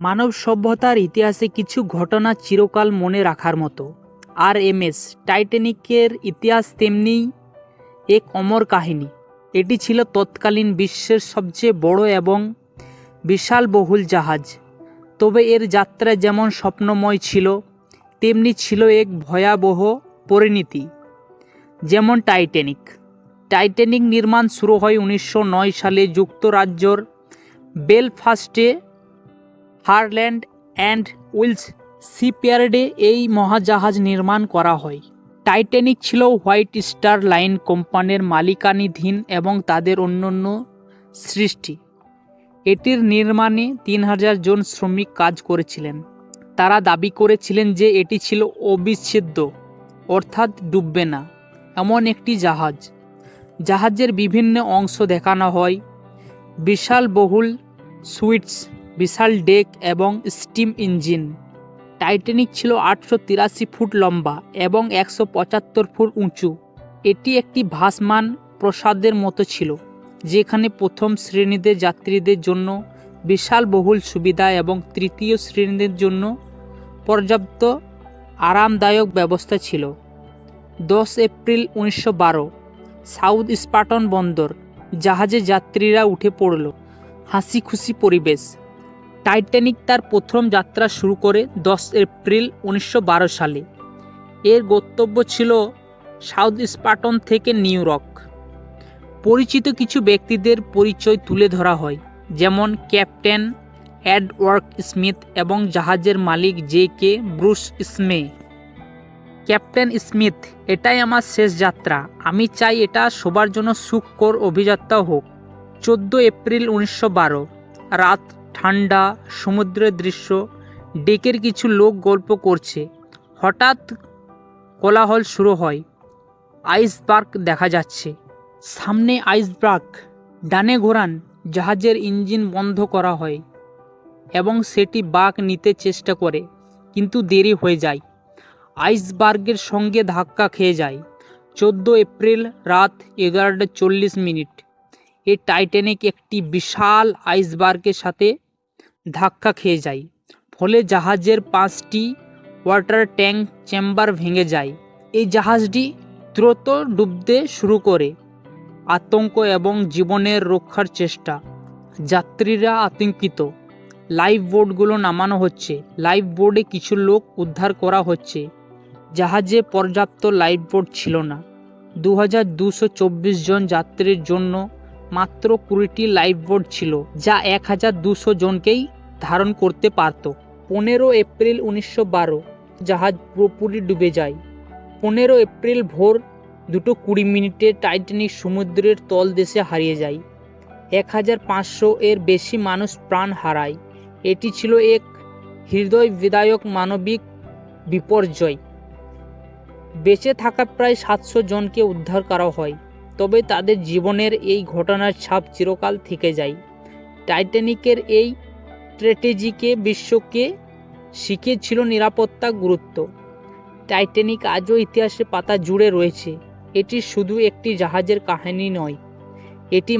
মানব সভ্যতার ইতিহাসে কিছু ঘটনা চিরকাল মনে রাখার মতো। আর এম এস টাইটানিকের ইতিহাস তেমনি এক অমর কাহিনী। এটি ছিল তৎকালীন বিশ্বের সবচেয়ে বড় এবং বিশালবহুল জাহাজ। তবে এর যাত্রা যেমন স্বপ্নময় ছিল, তেমনি ছিল এক ভয়াবহ পরিণতি, যেমন টাইটানিক। টাইটানিক নির্মাণ শুরু হয় উনিশশো নয় সালে যুক্তরাজ্যর বেলফাস্টে হারল্যান্ড অ্যান্ড উইলস সিপিয়ার্ডে এই মহাজাহাজ নির্মাণ করা হয়। টাইটানিক ছিল হোয়াইট স্টার লাইন কোম্পানির মালিকানাধীন এবং তাদের অন্যান্য সৃষ্টি। এটির নির্মাণে তিন হাজার জন শ্রমিক কাজ করেছিলেন। তারা দাবি করেছিলেন যে এটি ছিল অবিচ্ছেদ্য, অর্থাৎ ডুববে না, এমন একটি জাহাজ। জাহাজের বিভিন্ন অংশ দেখানো হয়। বিশাল বহুল সুইটস বিশাল ডেক এবং স্টিম ইঞ্জিন। টাইটানিক ছিল আটশো তিরাশি ফুট লম্বা এবং একশো পঁচাত্তর ফুট উঁচু। এটি একটি ভাসমান প্রসাদের মতো ছিল, যেখানে প্রথম শ্রেণীতে যাত্রীদের জন্য বিশাল বহুল সুবিধা এবং তৃতীয় শ্রেণীদের জন্য পর্যাপ্ত আরামদায়ক ব্যবস্থা ছিল। দশ এপ্রিল উনিশশো বারো, সাউথ স্পাটন বন্দর, জাহাজে যাত্রীরা উঠে পড়ল। হাসি খুশি পরিবেশ। টাইটানিক তার প্রথম যাত্রা শুরু করে দশ এপ্রিল উনিশশো বারো সালে। এর গন্তব্য ছিল সাউথ স্পাটন থেকে নিউ ইয়র্ক পরিচিত কিছু ব্যক্তিদের পরিচয় তুলে ধরা হয়, যেমন ক্যাপ্টেন অ্যাডওয়ার্ক স্মিথ এবং জাহাজের মালিক J K Bruce Ismay. Captain Smith, এটাই আমার শেষ যাত্রা। আমি চাই এটা সবার জন্য সুখকর অভিযাত্রা হোক। চোদ্দ এপ্রিল উনিশশো বারো, রাত ঠান্ডা সমুদ্রের দৃশ্য, ডেকের কিছু লোক গল্প করছে। হঠাৎ কোলাহল শুরু হয়। আইসবার্গ দেখা যাচ্ছে। সামনে আইসবার্গ ডানে ঘোরান, জাহাজের ইঞ্জিন বন্ধ করা হয় এবং সেটি বাঁক নিতে চেষ্টা করে, কিন্তু দেরি হয়ে যায়। আইসবার্গের সঙ্গে ধাক্কা খেয়ে যায়। চোদ্দ এপ্রিল রাত এগারোটা চল্লিশ মিনিট। এ টাইটানিক একটি বিশাল আইসবার্গের সাথে ধাক্কা খেয়ে যায়। ফলে জাহাজের পাঁচটি ওয়াটার ট্যাঙ্ক চেম্বার ভেঙে যায়। এই জাহাজটি দ্রুত ডুবতে শুরু করে। আতঙ্ক এবং জীবনের রক্ষার চেষ্টা। যাত্রীরা আতঙ্কিত। লাইফ বোর্ডগুলো নামানো হচ্ছে। লাইফ বোর্ডে কিছু লোক উদ্ধার করা হচ্ছে। জাহাজে পর্যাপ্ত লাইফ বোর্ড ছিল না। দু হাজার জন যাত্রীর জন্য মাত্র কুড়িটি লাইফ বোর্ড ছিল, যা এক হাজার দুশো জনকেই ধারণ করতে পারত। পনেরো এপ্রিল উনিশশো বারো, জাহাজ পুরোপুরি ডুবে যায়। পনেরো এপ্রিল ভোর দুটো কুড়ি মিনিটে টাইটানিক সমুদ্রের তলদেশে হারিয়ে যায়। এক হাজার পাঁচশো এর বেশি মানুষ প্রাণ হারায়। এটি ছিল এক হৃদয় বিদায়ক মানবিক বিপর্যয়। বেঁচে থাকা প্রায় সাতশো জনকে উদ্ধার করা হয়, তবে তাদের জীবনের এই ঘটনার ছাপ চিরকাল থেকে যায়। টাইটানিকের এই স্ট্র্যাটেজিকে বিশ্বকে শিখিয়েছিল নিরাপত্তা গুরুত্ব। টাইটানিক আজও ইতিহাসে পাতা জুড়ে রয়েছে। এটি শুধু একটি জাহাজের কাহিনী নয়, এটি